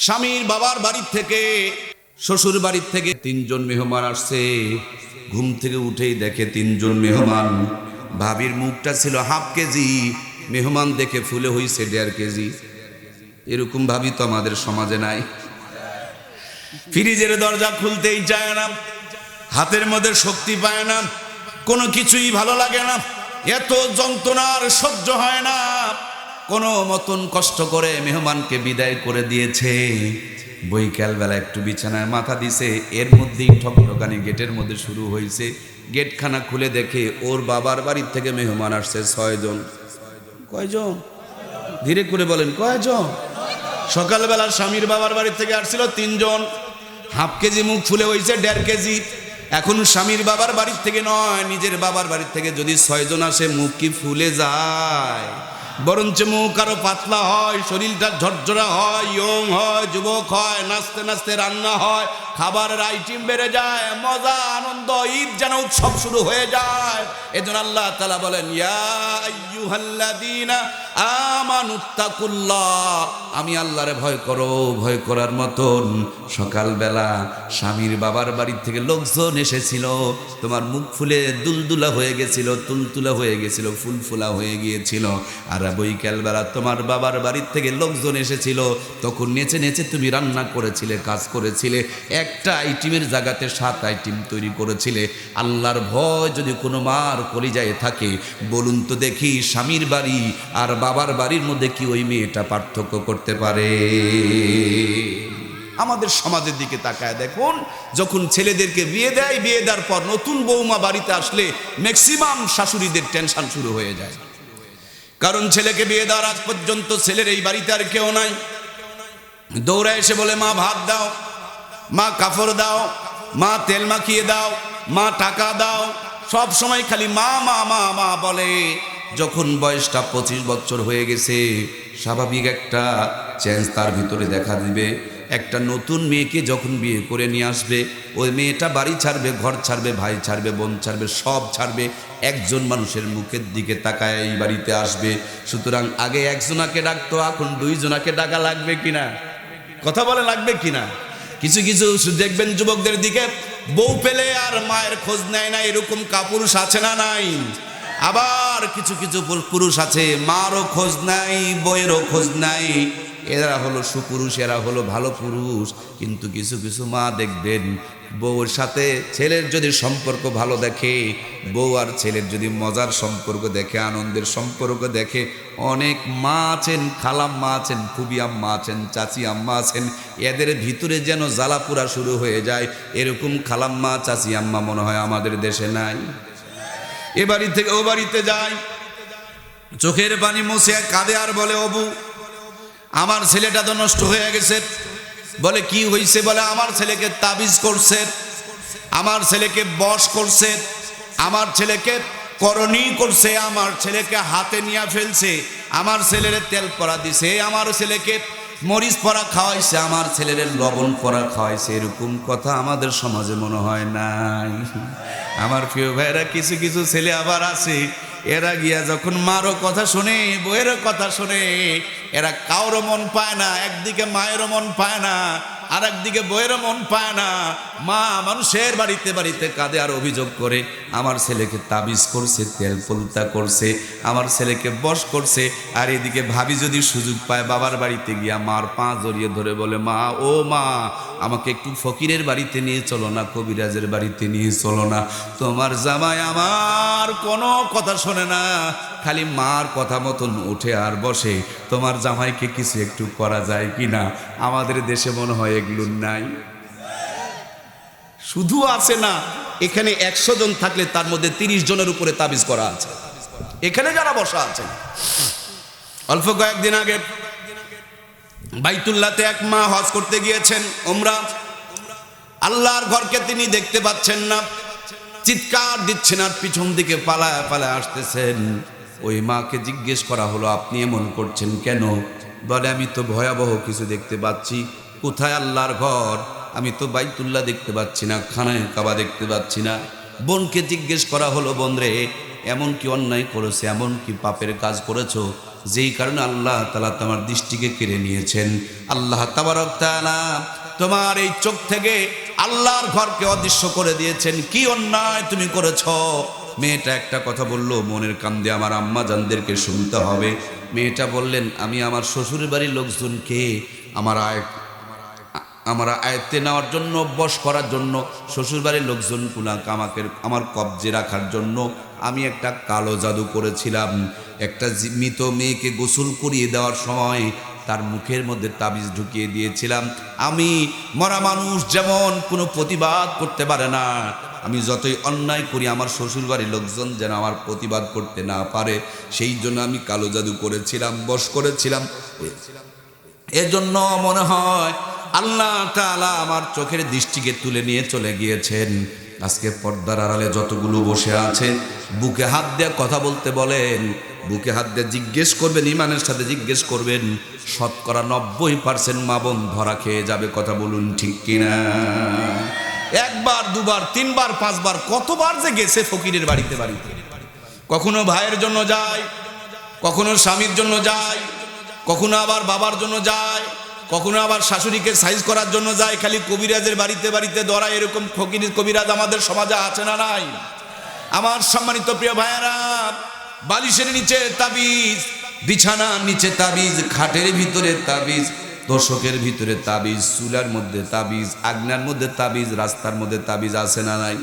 স্বামীর বাবার বাড়ির থেকে, শ্বশুর বাড়ির থেকে তিনজন মেহমান আসছে। ঘুম থেকে উঠেই দেখে তিনজন মেহমান। ভাবির মুখটা ছিল হাফ কেজি। মেহমান দেখে ফুলে হইছে দেড় কেজি। এরকম ভাবি তো আমাদের সমাজে নাই। ফ্রিজের দরজা খুলতেই চায় না। হাতের মধ্যে শক্তি পায় না। কোনো কিছুই ভালো লাগে না। এত যন্ত্রণার সহ্য হয় না। কোনো মতন কষ্ট করে মেহমানকে বিদায় করে দিয়েছে। বৈকাল বেলা একটু বিছানায় মাথা দিছে। এর মধ্যেই ঠকঠকানি গেটের মধ্যে শুরু হয়েছে গেটখানা খুলে দেখে ওর বাবার বাড়ির থেকে মেহমান আসছে ছয়জন। কয়জন? ধীরে করে বলেন, কয়জন? সকালবেলা স্বামীর বাবার বাড়ি থেকে আসছিল তিনজন। হাফ কেজি মুখ ফুলে হয়েছে দেড় কেজি। এখন স্বামীর বাবার বাড়ির থেকে নয়, নিজের বাবার বাড়ির থেকে যদি ছয়জন আসে, মুখ কি ফুলে যায়? বরঞ্চ মুখ আরও পাতলা হয়, শরীরটা ঝরঝরা হয়, ইয়ং হয়, যুবক হয়, নাচতে নাচতে রান্না হয়, খাবারের আইটেম বেড়ে যায়, মজা, আনন্দ, ঈদ যেন উৎসব শুরু হয়ে যায়। এজন্য আল্লাহ তালা বলেন আমি আল্লাহরে ভয় করো, ভয় করার মতন। সকালবেলা স্বামীর বাবার বাড়ির থেকে লোকজন এসেছিল। তোমার মুখ ফুলে দুলদুলা হয়ে গেছিল, তুলতুলা হয়ে গেছিল, ফুলফুলা হয়ে গিয়েছিল। আর বৈকালবেলা তোমার বাবার বাড়ির থেকে লোকজন এসেছিল। তখন নেচে নেচে তুমি রান্না করেছিলে, কাজ করেছিলে। একটা আইটেমের জায়গাতে সাত আইটেম তৈরি করেছিলে। আল্লাহর ভয় যদি কোনো মার কলিজায় থাকে, বলুন তো দেখি স্বামীর বাড়ি আর বাবার বাড়ির মধ্যে কি ওই মেয়েটা পার্থক্য করতে পারে? আমাদের সমাজের দিকে তাকায় দেখুন, যখন ছেলেদেরকে বিয়ে দেয়, বিয়ে দেওয়ার পর নতুন বৌমা বাড়িতে আসলে ম্যাক্সিমাম শাশুড়িদের টেনশন শুরু হয়ে যায়। কারণ ছেলেকে বিয়ে দেওয়ার আজ পর্যন্ত ছেলের এই বাড়িতে আর কেউ নাই। দৌড়ে এসে বলে, মা, ভাত দাও, মা কাপড় দাও, মা, তেল মাখিয়ে দাও, মা, টাকা দাও। সব সময় খালি, মা মা মা মা বলে। যখন বয়সটা পঁচিশ বছর হয়ে গেছে, স্বাভাবিক একটা চেঞ্জ তার ভিতরে দেখা দিবে। একটা নতুন মেয়েকে যখন বিয়ে করে নিয়ে আসবে, ওই মেয়েটা বাড়ি ছাড়বে, ঘর ছাড়বে, ভাই ছাড়বে, বোন ছাড়বে, সব ছাড়বে। একজন মানুষের মুখের দিকে তাকায় এই বাড়িতে আসবে। সুতরাং আগে একজনাকে ডাকতো, এখন দুইজনাকে ডাকা লাগবে কিনা? কথা বলে লাগবে কিনা? কিছু কিছু দেখবেন যুবকদের দিকে, বউ পেলে আর মায়ের খোঁজ নেয় না, এরকম কাপুরুষ আছে না নাই? আবার কিছু কিছু পুরুষ আছে, মারও খোঁজ নাই, বইয়েরও খোঁজ নাই। এরা হলো সুপুরুষ, এরা হলো ভালো পুরুষ। কিন্তু কিছু কিছু মা দেখবেন, বউর সাথে ছেলের যদি সম্পর্ক ভালো দেখে, বউ আর ছেলের যদি মজার সম্পর্ক দেখে, আনন্দের সম্পর্ক দেখে, অনেক মা আছেন খালাম মা আছেন খুবই আম্মা আছেন চাচি আম্মা আছেন, এদের ভিতরে যেন জ্বালাপুরা শুরু হয়ে যায়। এরকম খালাম্মা চাচি আম্মা মনে হয় আমাদের দেশে নাই। এ বাড়ি থেকে ও বাড়িতে যায়। চোখের পানি মুছে কাঁদে আর বলে, অবু, আমার ছেলেটা তো নষ্ট হয়ে গেছে। বলে, কি হয়েছে বলে, আমার ছেলেকে তাবিজ করছে, আমার ছেলেকে বশ করছে, আমার ছেলেকে করণী করছে, আমার ছেলেকে হাতে নিয়ে ফেলছে, আমার ছেলের তেল পরা দিছে, আমার ছেলেকে মরিচ পরা খাওয়াইছে, আমার ছেলের লবণ পরা খাওয়াইছে। এরকম কথা আমাদের সমাজে মনে হয় নাই। আমার প্রিয় ভাইরা কিছু কিছু ছেলে আবার আছে। এরা গিয়া যখন মারও কথা শুনে বইয়েরও কথা শুনে, এরা কারও মন পায় না, একদিকে মায়েরও মন পায় না আর একদিকে বইয়েরও মন পায় না। মা মানুষের বাড়িতে বাড়িতে কাঁদে আর অভিযোগ করে, আমার ছেলেকে তাবিজ করছে, তেল পলতা করছে, আমার ছেলেকে বশ করছে, আর এদিকে ভাবি যদি সুযোগ পায় বাবার বাড়িতে গিয়া মার পা জড়িয়ে ধরে বলে, মা, ও মা, আমাকে একটু ফকিরের বাড়িতে নিয়ে চলো না, কবিরাজের বাড়িতে নিয়ে চলো না। তোমার জামাই আমার কোনো কথা শোনে না, খালি মার কথা মতন উঠে আর বসে। তোমার জামাইকে কিছু একটু করা যায় কি না আমাদের দেশে মনে হয় এগুলো নাই। শুধু আছে না, এখানে একশো জন থাকলে তার মধ্যে তিরিশ জনের উপরে তাবিজ করা আছে। এখানে যারা বসা আছে অল্প কয়েকদিন আগে বাইতুল্লাতে এক মা হজ করতে গিয়েছেন ওমরা আল্লাহর ঘরকে তিনি দেখতে পাচ্ছেন না। চিৎকার দিচ্ছেন আর পিছন দিকে পালায় পালায় আসতেছেন। ওই মাকে জিজ্ঞেস করা হলো, আপনি এমন করছেন কেন? বলে, আমি তো ভয়াবহ কিছু দেখতে পাচ্ছি। কোথায় আল্লাহর ঘর? আমি তো বাইতুল্লাহ দেখতে পাচ্ছি না, খানায় কাবা দেখতে পাচ্ছি না। বোনকে জিজ্ঞেস করা হলো, বোন রে, এমন কি অন্যায় করেছে, এমন কি পাপের কাজ করেছ? যেই কারণে আল্লাহ তালা তোমার দৃষ্টিকে কেড়ে নিয়েছেন। আল্লাহ তাআলা তোমার এই চোখ থেকে আল্লাহর ঘরকে অদৃশ্য করে দিয়েছেন। কি অন্যায় তুমি করেছ? মেয়েটা একটা কথা বলল, মনের কান্দে আমার আম্মা জানদেরকে শুনতে হবে। মেয়েটা বললেন, আমি আমার শ্বশুর বাড়ির লোকজনকে আমার আয় আমার আয়ত্তে নেওয়ার জন্য বশ করার জন্য, শ্বশুরবাড়ির লোকজন কুলাক আমাকে, আমার কবজে রাখার জন্য আমি একটা কালো জাদু করেছিলাম। একটা মৃত মেয়েকে গোসল করিয়ে দেওয়ার সময় তার মুখের মধ্যে তাবিজ ঢুকিয়ে দিয়েছিলাম। আমি মরা মানুষ যেমন কোনো প্রতিবাদ করতে পারে না। আমি যতই অন্যায় করি, আমার শ্বশুরবাড়ির লোকজন যেন আমার প্রতিবাদ করতে না পারে, সেই জন্য আমি কালো জাদু করেছিলাম, বশ করেছিলাম। এজন্য মনে হয় আল্লাহ তাআলা আমার চোখের দৃষ্টিকে তুলে নিয়ে চলে গিয়েছেন। আজকে পর্দার আড়ালে যতগুলো বসে আছে, বুকে হাত দিয়ে কথা বলতে বলেন, বুকে হাত দিয়ে জিজ্ঞেস করবেন ইমানের সাথে জিজ্ঞেস করবেন, শতকরা নব্বই পার্সেন্ট মা বোন ধরা খেয়ে যাবে কথা বলুন ঠিক কিনা? একবার, দুবার, তিনবার, পাঁচবার, কতবার যে গেছে ফকিরের বাড়িতে বাড়িতে। কখনো ভাইয়ের জন্য যায়, কখনো স্বামীর জন্য যায়, কখনো আবার বাবার জন্য যায় কখনো আবার শাশুড়িকে সাইজ করার জন্য যায়, খালি কবিরাজের বাড়িতে বাড়িতে দরা এরকম ফকির কবিরাজ আমাদের সমাজে আছে না নাই? আমার সম্মানিত প্রিয় ভাইয়েরা, বালিশের নিচে তাবিজ, বিছানার নিচে তাবিজ, খাটের ভিতরে তাবিজ, দর্শকের ভিতরে তাবিজ, চুলার মধ্যে তাবিজ আগ্নার মধ্যে তাবিজ, রাস্তার মধ্যে তাবিজ আছে না নাই?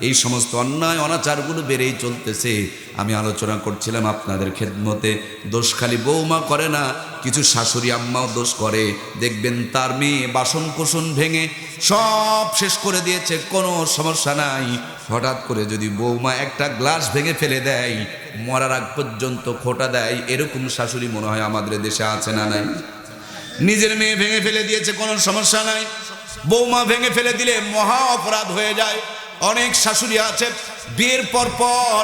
এই সমস্ত অন্যায় অনাচারগুলো বেড়েই চলতেছে। আমি আলোচনা করছিলাম আপনাদের খেদমতে। দোষ খালি বৌমা করে না, কিছু শাশুড়ি আম্মাও দোষ করে। দেখবেন তার মেয়ে বাসন কোসন ভেঙে সব শেষ করে দিয়েছে, কোনো সমস্যা নাই। হঠাৎ করে যদি বৌমা একটা গ্লাস ভেঙে ফেলে দেয়, মরার আগ পর্যন্ত খোটা দেয়, এরকম শাশুড়ি মনে হয় আমাদের দেশে আছে না নাই? নিজের মেয়ে ভেঙে ফেলে দিয়েছে, কোনো সমস্যা নাই। বৌমা ভেঙে ফেলে দিলে মহা অপরাধ হয়ে যায়। অনেক শাশুড়ি আছে, বিয়ের পর পর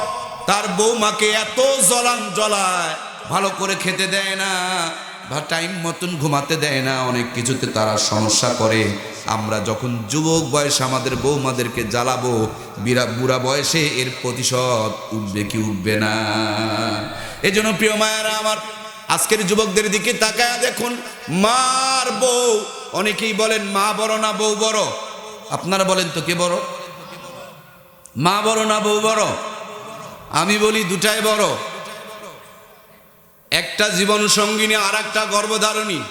তার বৌমাকে এত জ্বলান জ্বলায় ভালো করে খেতে দেয় না, বা টাইম মতন ঘুমাতে দেয় না, অনেক কিছুতে তারা সমস্যা করে। আমরা যখন যুবক বয়সে আমাদের বৌমাদেরকে জ্বালাবো, বিরা বুড়া বয়সে এর প্রতিশোধ উঠবে কি উঠবে না। এজন্য প্রিয় মায়েরা আমার, আজকের যুবকদের দিকে তাকায় দেখুন, মার বউ, অনেকেই বলেন, মা বড় না বউ বড়? আপনারা বলেন তো কে বড়? মা বড় না বউ বড়? আমি বলি দুটাই বড়। একটা জীবন সঙ্গিনী আর একটা গর্ভধারণী।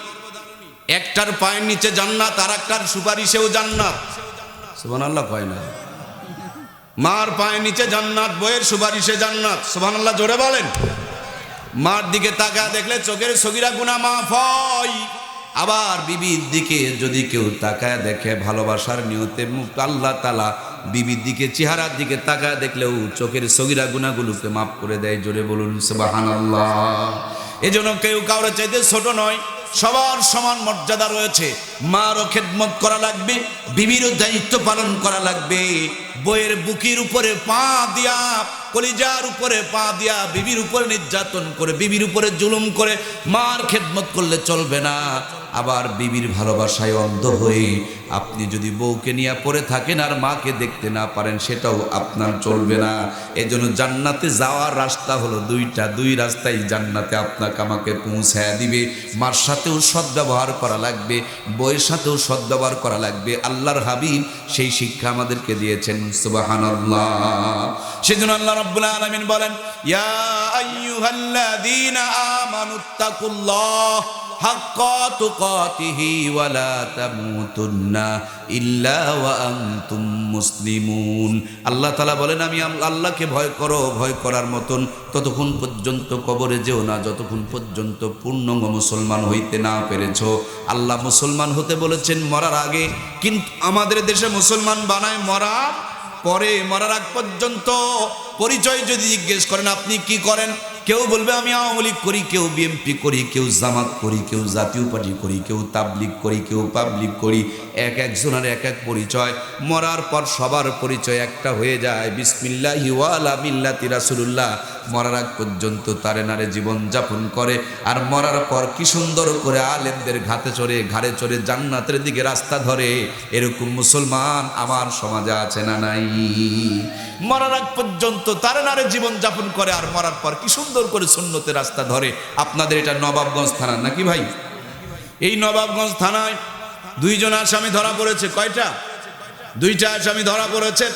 একটার পায়ের নিচে জান্নাত আর একটার সুপারিশেও জান্নাত। সুবান আল্লাহ কয় না। মার পায়ের নিচে জান্নাত, বইয়ের সুপারিশে জান্নাত। সুবান আল্লাহ জোরে বলেন। মার দিকে তাকা দেখলে চোখের সগিরা গুণা মাফ হয়। আবার বিবির দিকে যদি কেউ তাকায় দেখে, ভালোবাসার নিয়তে মুখ আল্লাহ তালা বিবির দিকে, চেহারার দিকে তাকায় দেখলেও চোখের সগিরা গুণাগুলোকে মাফ করে দেয়। জোরে বলুন সুবাহান এজন্য কেউ কাউরে চাইতে ছোট নয়, সবার সমান মর্যাদা রয়েছে। মারও খেদমত করা লাগবে, বিবিরও দায়িত্ব পালন করা লাগবে। বইয়ের বুকির উপরে পা দিয়া, কলিজার উপরে পা দিয়া বিবির উপরে নির্যাতন করে, বিবির উপরে জুলুম করে মার খেদমত করলে চলবে না। আবার বিবির ভালোবাসায় অন্ধ হয়ে আপনি যদি বউকে নিয়ে পড়ে থাকেন আর মাকে দেখতে না পারেন, সেটাও আপনার চলবে না। এজন্য জান্নাতে যাওয়ার রাস্তা হলো দুইটা, দুই রাস্তায় জান্নাতে আপনাকে আমাকে পৌঁছায় দিবে। মার সাথেও সদ্ব্যবহার করা লাগবে বইয়ের সাথেও সদ্ব্যবহার করা লাগবে। আল্লাহর হাবিব সেই শিক্ষা আমাদেরকে দিয়েছেন, সুবহানাল্লাহ। সেজন্য আল্লাহ রাব্বুল আলামিন বলেন, ইয়া আইয়ুহাল্লাযীনা আমানুত্তাকুল্লাহ তুকাতিহি ওয়ালা তামুতুন্না ইল্লা ওয়া আনতুম মুসলিমুন। আল্লাহ তাআলা বলেন আম- আল্লাহকে ভয় করো, ভয় করার মতন ততক্ষণ পর্যন্ত কবরে যেও না, যতক্ষণ পর্যন্ত পূর্ণঙ্গ মুসলমান হইতে না পেরেছ। আল্লাহ মুসলমান হতে বলেছেন, মরার আগে কিন্তু আমাদের দেশে মুসলমান বানায় মরার পরে, মরার আগ পর্যন্ত পরিচয় যদি জিজ্ঞেস করেন, আপনি কি করেন? কেউ বলবে, আমি আওয়ামী লীগ করি, কেউ বিএমপি করি, কেউ জামাত করি, কেউ জাতীয় পার্টি করি, কেউ তাবলিগ করি, কেউ পাবলিক করি। এক একজনের এক এক পরিচয়। মরার পর সবার পরিচয় একটা হয়ে যায়। বিসমিল্লাহ ওয়ালা মিল্লাতি রাসুল্লাহ মরার আগ পর্যন্ত তারে নারে জীবন যাপন করে। আর মরার পর কি সুন্দর করে আলেমদের ঘাতে চড়ে, ঘাড়ে চড়ে জান্নাতের দিকে রাস্তা ধরে। এরকম মুসলমান আমার সমাজে আছে না নাই? মরার আগ পর্যন্ত তারে নারে জীবন যাপন করে, আর মরার পর কি সুন্দর করে সুন্নতে রাস্তা ধরে। আপনাদের এটা নবাবগঞ্জ থানা নাকি ভাই? এই নবাবগঞ্জ থানায় দুইজন আসামি ধরা পড়েছে, কয়টা? দুইটা আসামি ধরা পড়েছে।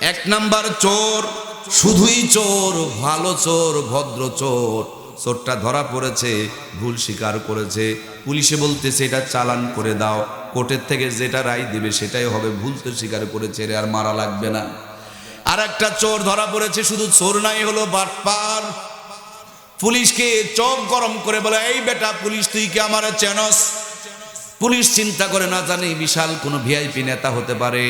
এক নাম্বার চোর, শুধুই চোর, ভালো চোর, ভদ্র চোর। চোরটা ধরা পড়েছে, ভুল স্বীকার করেছে। পুলিশে বলতেছে, এটা চালান করে দাও। কোর্টের থেকে যেটা রায় দেবে, সেটাই হবে। ভুল তো স্বীকার করেছে আর মারা লাগবে না। আর একটা চোর ধরা পড়েছে, শুধু চোর নাই, হলো বাটপার। পুলিশকে চোখ গরম করে বলে, এই বেটা পুলিশ, তুই কি আমার চেনস? পুলিশ চিন্তা করে না জানে, বিশাল কোনো ভিআইপি নেতা হতে পারে।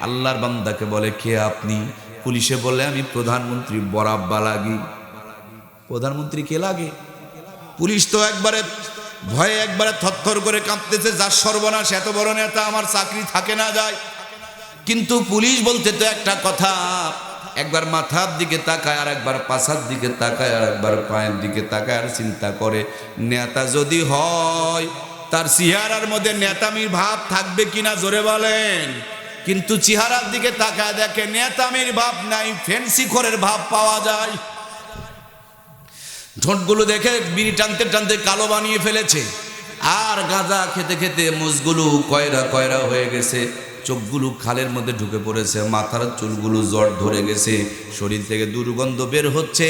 আল্লাহর বান্দাকে বলে, কে আপনি? পুলিশে বলে, আমি প্রধানমন্ত্রী বরাব্বা লাগি প্রধানমন্ত্রী কে লাগে? পুলিশ তো একবারে ভয়ে একবারে থরথর করে কাঁপতেছে, যার সর্বনাশ, এত বড় নেতা, আমার চাকরি থাকে না, যায়। কিন্তু পুলিশ বলতে তো একটা কথা, একবার মাথার দিকে তাকায় আর একবার পাশার দিকে তাকায় আর একবার পায়ের দিকে তাকায় আর চিন্তা করে, নেতা যদি হয়, তার চেহারার মধ্যে নেতামির ভাব থাকবে কিনা জোরে বলেন। কিন্তু চেহারার দিকে তাকায় দেখে নেতামির ভাব নাই, ফেন্সি খোরের ভাব পাওয়া যায়। ঠোঁটগুলো দেখে বিড়ি টানতে টানতে কালো বানিয়ে ফেলেছে। আর গাঁজা খেতে খেতে মুজগুলো কয়রা কয়রা হয়ে গেছে। চোখগুলো খালের মধ্যে ঢুকে পড়েছে, মাথার চুলগুলো জ্বর ধরে গেছে, শরীর থেকে দুর্গন্ধ বের হচ্ছে,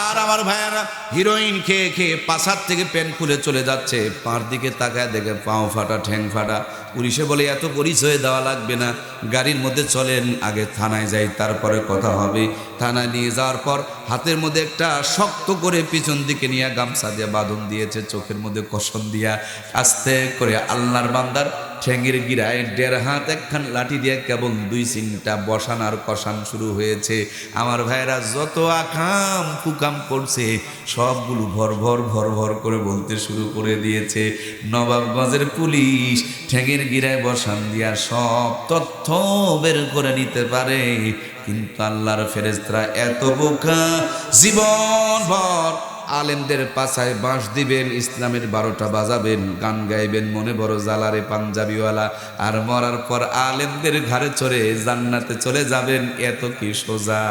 আর আমার ভাইয়ারা হিরোইন খেয়ে খেয়ে পাশার থেকে প্যান খুলে চলে যাচ্ছে। পাঁর দিকে তাকায় দেখে পাও ফাটা, ঠ্যাং ফাটা। পুলিশে বলে, এত পরিচয় দেওয়া লাগবে না। গাড়ির মধ্যে চলেন, আগে থানায় যাই, তারপরে কথা হবে। থানায় নিয়ে যাওয়ার পর হাতের মধ্যে একটা শক্ত করে পিছন দিকে নিয়ে গামছা দিয়ে বাঁধন দিয়েছে, চোখের মধ্যে কষণ দিয়া আস্তে করে আল্লাহর বান্দার ঠ্যাঙ্গের গিরায় দেড় হাত একখান লাঠি দিয়ে কেবল দুই সিনটা বসান আর কষান শুরু হয়েছে। আমার ভাইরা যত আকাম কুকাম করছে, সবগুলো ভর ভর ভর ভর করে বলতে শুরু করে দিয়েছে। নবাবগঞ্জের পুলিশ ঠ্যাঙের গিরায় বসান দিয়া সব তথ্য বের করে নিতে পারে। কিন্তু আল্লাহর ফেরেস্তারা এত বোকা জীবন ভর আলেমদের পাছায় বাঁশ দিবেন, ইসলামের বারোটা বাজাবেন, গান গাইবেন, মনে বড় জালারে পাঞ্জাবিওয়ালা। আর মরার পর আলেমদের ঘাড়ে চড়ে জান্নাতে চলে যাবেন, এত কি সোজা।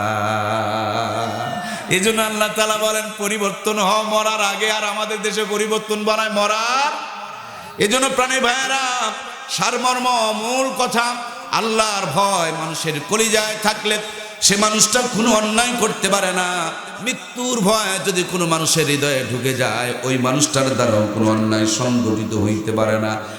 এই জন্য আল্লাহ তালা বলেন, পরিবর্তন হ মরার আগে, আর আমাদের দেশে পরিবর্তন বানায় মরার। এজন্য প্রাণী ভাইয়েরা, সারমর্ম, মূল কথা, আল্লাহর ভয় মানুষের কলিজায় থাকলে সে মানুষটা কোনো অন্যায় করতে পারে না। মৃত্যুর ভয় যদি কোনো মানুষের হৃদয়ে ঢুকে যায়, ওই মানুষটার দ্বারাও কোনো অন্যায় সংগঠিত হইতে পারে না।